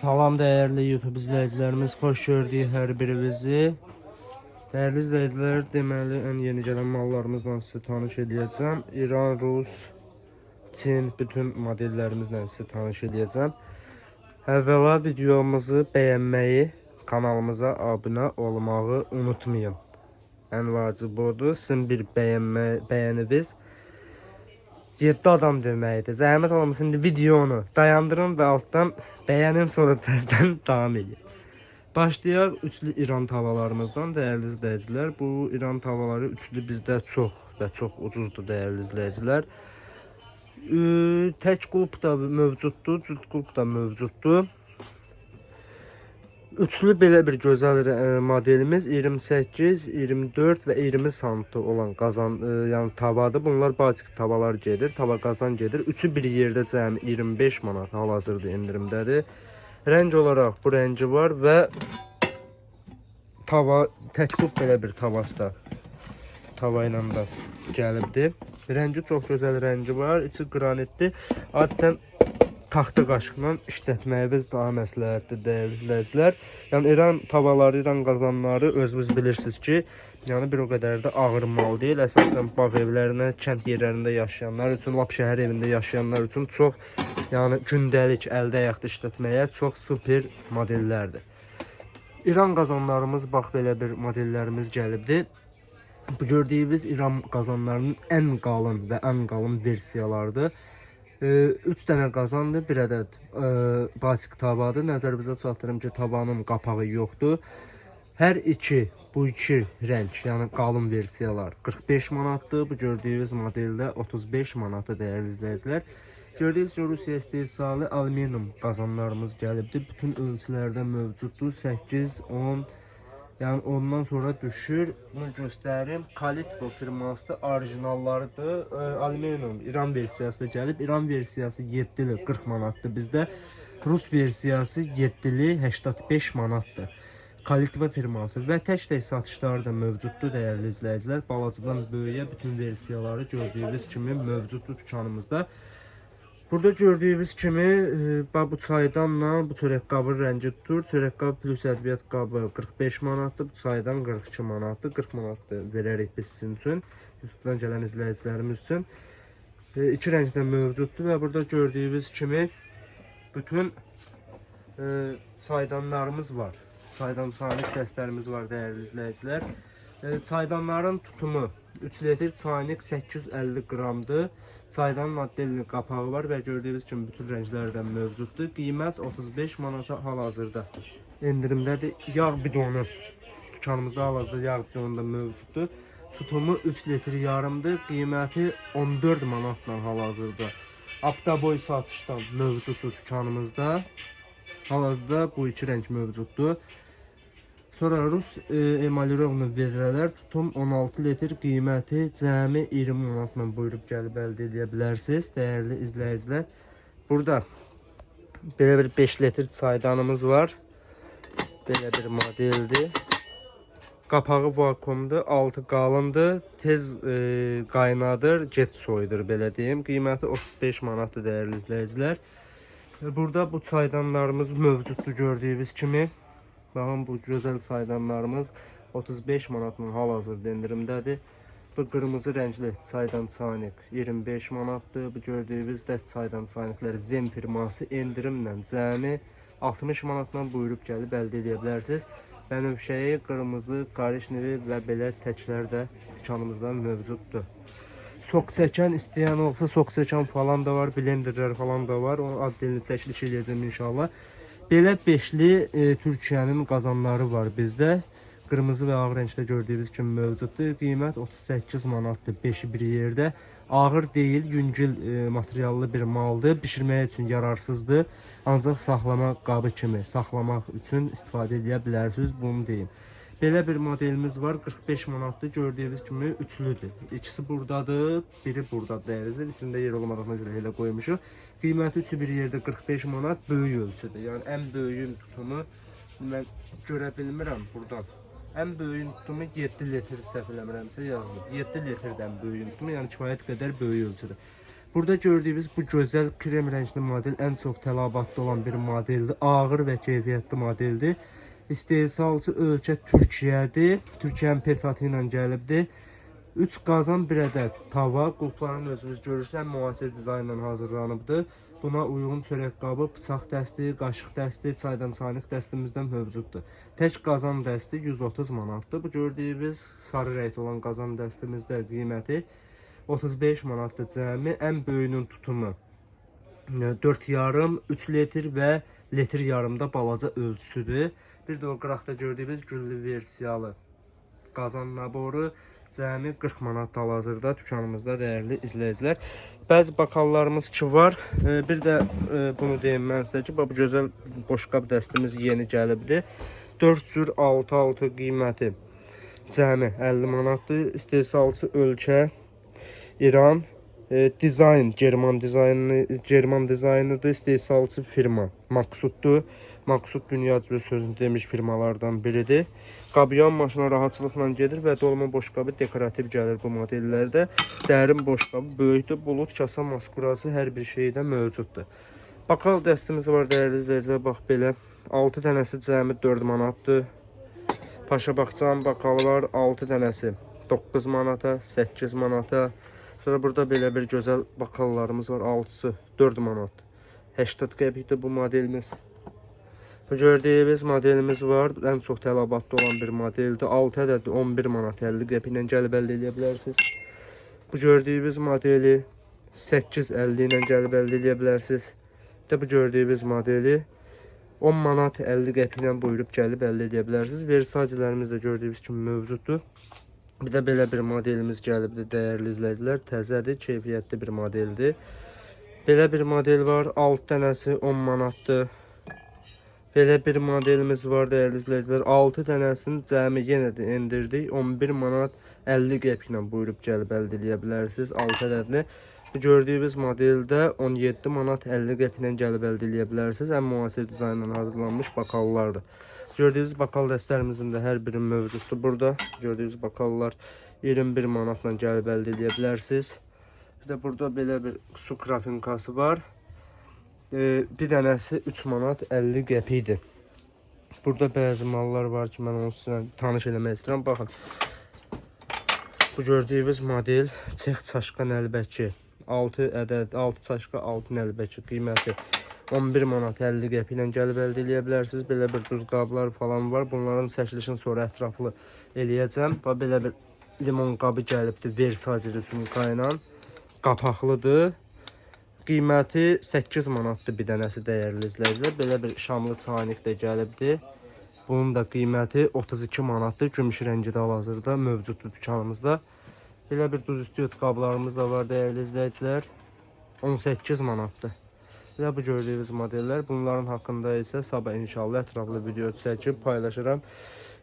Salam değerli YouTube izleyicilerimiz, hoş gördük her birinizi. Değerli izleyiciler, deməli ən yeni gələn mallarımızla sizə tanış edəcəm. İran, Rus, Çin bütün modellərimizlə sizə tanış edəcəm. Əvvəla videomuzu bəyənməyi, kanalımıza abunə olmağı unutmayın. Ən vacib odur. Sizin bir bəyənmə, bəyəniniz 7 adam deməkdir. Zəhmət olmasa indi videonu dayandırın və altdan bəyənin sonra təzədən davam edin. Başlayaq üçlü İran tavalarımızdan dəyərli izləyicilər. Bu İran tavaları üçlü bizdə çox və çox ucuzdur dəyərli izləyicilər. Tək qulp da mövcuddur, cüt qulp da mövcuddur. Üçlü belə bir gözəl e, modelimiz 28, 24 və 20 santı olan qazan, e, yəni tavadır. Bunlar bazik tavalar gedir, tava qazan gedir. Üçü bir yerdə cəmi 25 manat hal-hazırda endirimdədir. Rəng olaraq bu rəngi var və tava təkbub belə bir tavası da tava ilə də gəlibdi. Rəngi çox gözəl rəngi var, içi qranitdir. Adətən taxta qaşıqla işlətməyiniz daha məsləhətdir dəyərli izləyicilər. Yəni İran tavaları, İran qazanları özünüz bilirsiniz ki, yəni bir o qədər də ağır mal deyil. Əsasən bağ evlərinə, kənd yerlərində yaşayanlar üçün, lap şəhər evində yaşayanlar üçün çox yəni gündəlik əldə ayaqda işlətməyə çox super modellərdir. İran qazanlarımız bax belə bir modellərimiz gəlibdi. Bu gördüyünüz İran qazanlarının ən qalın və ən qalın versiyalarıdır. 3 dənə qazandır, bir ədəd e, basik tavadır. Nəzərinizə çatdırım ki, tavanın qapağı yoxdur. Hər iki bu iki rəng, yəni qalın versiyalar 45 manatdır. Bu gördüyünüz modeldə 35 manatdır dəyərli izləyicilər. Gördüyünüz kimi Rusiya istehsalı alüminium qazanlarımız gəlibdi. Bütün ölçülərdə mövcuddur. 8, 10, Yəni ondan sonra düşür. Bunu göstərim. Kalitko firması orijinallarıdır. E, alüminium İran versiyası da gəlib. İran versiyası 7-li 40 manatdır bizdə. Rus versiyası 7-li 85 manatdır. Kalitva firması və tək-tək satışları da mövcuddur dəyərli izləyicilər. Balacadan böyüyə bütün versiyaları gördüyünüz kimi mövcuddur dükanımızda. Burada gördüyünüz kimi e, bu çaydanla bu çörək qabı rəngi tutur. Çörək qabı plus ədviyyat qabı 45 manatdır. Bu çaydan 42 manatdır. 40 manatdır verərik biz sizin üçün. YouTube-dan gələn izləyicilərimiz üçün. E, iki rəngdə mövcuddur və burada gördüyünüz kimi bütün e, çaydanlarımız var. Çaydan sanik dəstlərimiz var dəyərli izləyicilər. E, çaydanların tutumu 3 litr çaynik 850 qramdır. Çaydanın moddelinin qapağı var və gördüyünüz kimi bütün rənglərdən mövcuddur. Qiymət 35 manata hal-hazırda endirimdədir. Yağ bidonu dükanımızda hal-hazırda yağ bidonu da mövcuddur. Tutumu 3 litr yarımdır. Qiyməti 14 manatla hal-hazırda. Apta boy satışdan mövcuddur dükanımızda. Hal-hazırda bu iki rəng mövcuddur. Sonra Rus e, emalirovnu vedrələr tutum 16 litr qiyməti cəmi 20 manatla buyurub gəlib əldə edə bilərsiniz dəyərli izləyicilər. Burada belə bir 5 litr çaydanımız var. Belə bir modeldir. Qapağı vakuumdur, altı qalındır, tez e, qaynadır, get soyudur belə deyim. Qiyməti 35 manatdır dəyərli izləyicilər. Burada bu çaydanlarımız mövcuddur gördüyünüz kimi. Baxın bu gözəl çaydanlarımız 35 manatla hal-hazırda endirimdədir. Bu qırmızı rəngli çaydan çaynik 25 manatdır. Bu gördüyünüz dəst çaydan çaynikləri Zem firması endirimlə cəmi 60 manatla buyurub gəlib əldə edə bilərsiniz. Bənövşəyi, qırmızı, qarışnevi və belə təklər də dükanımızda mövcuddur. Sok çəkən istəyən olsa sok çəkən falan da var, blenderlər falan da var. Onu adını çəkiliş eləyəcəm inşallah. Belə beşli e, Türkiyənin qazanları var bizdə. Qırmızı və ağ rəngdə gördüyünüz kimi mövcuddur. Qiymət 38 manatdır, 5-i bir yerdə. Ağır deyil, yüngül e, materiallı bir maldır. Bişirmək üçün yararsızdır. Ancaq saxlama qabı kimi saxlamaq üçün istifadə edə bilərsiniz, bunu deyim. Belə bir modelimiz var, 45 manatdır. Gördüyünüz kimi üçlüdür. İkisi buradadır, biri buradadır dəyərinizdə. İçində yer olmadığına görə elə qoymuşuq. Qiyməti üçü bir yerdə 45 manat, böyük ölçüdür. Yəni ən böyüyün tutumu mən görə bilmirəm burdan. Ən böyüyün tutumu 7 litr səhv eləmirəmsə yazılıb. 7 litrdən böyüyün tutumu, yəni kifayət qədər böyük ölçüdür. Burada gördüyünüz bu gözəl krem rəngli model ən çox tələbatda olan bir modeldir. Ağır və keyfiyyətli modeldir. İstehsalçı ölkə Türkiyədir. Türkiyənin peçatı ilə gəlibdir. 3 qazan bir ədəd tava, qulpların özünüz görürsən müasir dizaynla hazırlanıbdır. Buna uyğun çörək qabı, bıçaq dəsti, qaşıq dəsti, çaydan çayınıq dəstimizdən mövcuddur. Tək qazan dəsti 130 manatdır. Bu gördüyünüz sarı rəngli olan qazan dəstimizdə qiyməti 35 manatdır cəmi. Ən böyüyünün tutumu 4 yarım, 3 litr və litr yarımda balaca ölçüsüdür. Bir də o qıraqda gördüyünüz güllü versiyalı qazan naboru cəmi 40 manat hal-hazırda dükanımızda dəyərli izləyicilər. Bəzi bakallarımız ki var. E, Bir də e, bunu deyim mən sizə ki, bu gözəl boşqab dəstimiz yeni gəlibdi. 4 cür 6-6 qiyməti cəmi 50 manatdır. İstehsalçı ölkə İran e, dizayn German dizaynı German dizaynıdır. İstehsalçı firma Maksuddur. Maksud dünya sözünü demiş firmalardan biridir. Qabyan maşına rahatçılıqla gedir və dolma boşqabı dekorativ gəlir bu modellərdə. Dərin boşqabı böyükdür, bulut, kasa, maskurası hər bir şeydə mövcuddur. Bakal dəstimiz var dəyərli izləyicilər, bax belə 6 dənəsi cəmi 4 manatdır. Paşa Baxçanın bakalı var 6 dənəsi 9 manata, 8 manata. Sonra burada belə bir gözəl bakallarımız var 6-sı 4 manat. 80 qəpikdir bu modelimiz. Bu gördüyünüz modelimiz var. Ən çox tələbatda olan bir modeldir. 6 ədədi 11 manat 50 qəpiklə gəlib əldə edə bilərsiniz. Bu gördüyünüz modeli 8.50 ilə gəlib əldə edə bilərsiniz. Də bu gördüyünüz modeli 10 manat 50 qəpiklə buyurub gəlib əldə edə bilərsiniz. Versacilərimiz də gördüyünüz kimi mövcuddur. Bir də belə bir modelimiz gəlibdir dəyərli izləyicilər. Təzədir, keyfiyyətli bir modeldir. Belə bir model var. 6 dənəsi 10 manatdır. Belə bir modelimiz var dəyərli izləyicilər. 6 dənəsini cəmi yenə də endirdik. 11 manat 50 qəpiklə buyurub gəlib əldə edə bilərsiniz 6 ədədini. Bu modeldə 17 manat 50 qəpiklə gəlib əldə edə bilərsiniz. Ən müasir dizaynla hazırlanmış bakallardır. Gördüyünüz bakal dəstlərimizin də hər biri mövcuddur burada. Gördüyünüz bakallar 21 manatla gəlib əldə edə bilərsiniz. Bir də burada belə bir su krafinkası var. Ee, bir dənəsi 3 manat 50 qəpikdir. Burada bəzi mallar var ki, mən onu sizə tanış eləmək istəyirəm. Baxın. Bu gördüyünüz model Çex çaşqa nəlbəki. 6 ədəd, 6 çaşqa, 6 nəlbəki qiyməti 11 manat 50 qəpik ilə gəlib əldə edə bilərsiniz. Belə bir duz qablar falan var. Bunların çəkilişini sonra ətraflı eləyəcəm. Bax belə bir limon qabı gəlibdi Versace rüsumka ilə. Qapaqlıdır. Qiyməti 8 manatdır bir dənəsi dəyərli izləyicilər. Belə bir şamlı çaynik də gəlibdi. Bunun da qiyməti 32 manatdır. Gümüş rəngidə hal-hazırda mövcuddur dükanımızda. Belə bir duz üstü qablarımız da var dəyərli izləyicilər. 18 manatdır. Belə bu gördüyünüz modellər. Bunların haqqında isə sabah inşallah ətraflı video çəkib paylaşıram.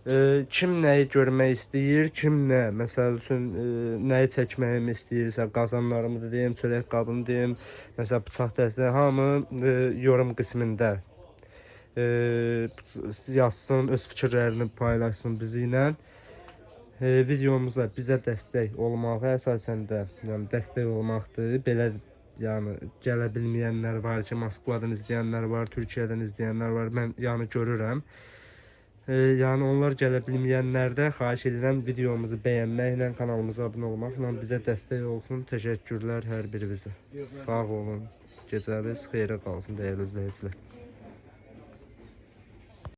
Ee, kim nəyi görmək istəyir, kim nə, məsəl üçün e, nəyi çəkməyimi istəyirsə, qazanlarımı deyim, çörək qabını deyim, məsəl bıçaq dəstə hamı e, yorum qismində e, yazsın, öz fikirlərini paylaşsın bizi ilə. E, videomuza bizə dəstək olmağı əsasən də yəni dəstək olmaqdır. Belə yəni gələ bilməyənlər var ki, Moskvadan izləyənlər var, Türkiyədən izləyənlər var. Mən yəni görürəm. E, yəni onlar gələ bilməyənlərdə xahiş edirəm videomuzu bəyənməklə, kanalımıza abunə olmaqla bizə dəstək olsun. Təşəkkürlər hər birinizə. Sağ olun. Gecəniz xeyrə qalsın dəyərli izləyicilər.